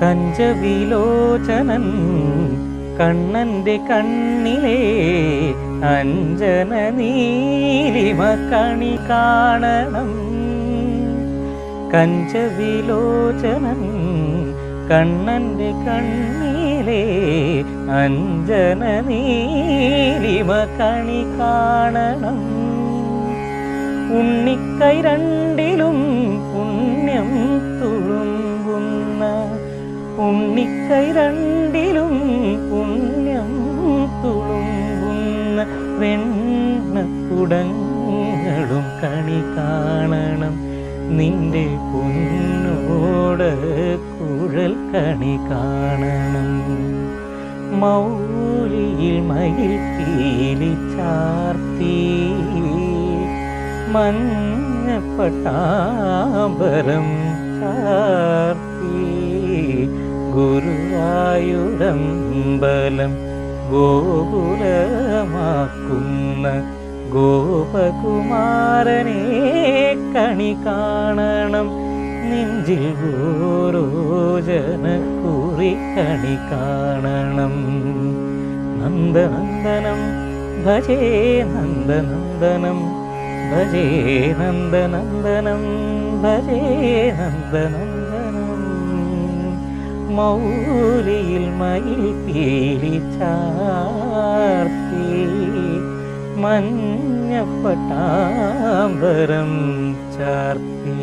കഞ്ചവിലോചനൻ കണ്ണന്റെ കണ്ണിലെ അഞ്ജന നീലിമ കണി കാണണം. കഞ്ചവിലോചനൻ കണ്ണന്റെ കണ്ണിലെ അഞ്ജന നീലിമ കണി കാണണം. ഉണ്ണിക്കൈ രണ്ടിലും പുണ്യം ഉണ്ണിക്കൈ രണ്ടിലും പുണ്യം തുളുമ്പുന്ന വെണ്ണക്കുടങ്ങളും കണി കാണണം. നിന്റെ പൊന്നോട് കുഴൽ കണി കാണണം. മൗലിയിൽ മയിൽ പീലി ചാർത്തി. മഞ്ഞപ്പട്ടാമ്പരം ചാർത്തി. ഗുരുവായൂരമ്പലം ഗോകുലമാക്കുന്ന ഗോപകുമാരനെ കണി കാണണം. നെഞ്ചിൽ ഗോരോജന കുറി കണി കാണണം. നന്ദനന്ദനം ഭജേ നന്ദനന്ദനം ഭജേ നന്ദനന്ദനം ഭജേ നന്ദനന്ദനം. മൗലിയിൽ മയിൽ പീലി ചാർത്തി മഞ്ഞപ്പട്ടാമ്പരം ചാർത്തി.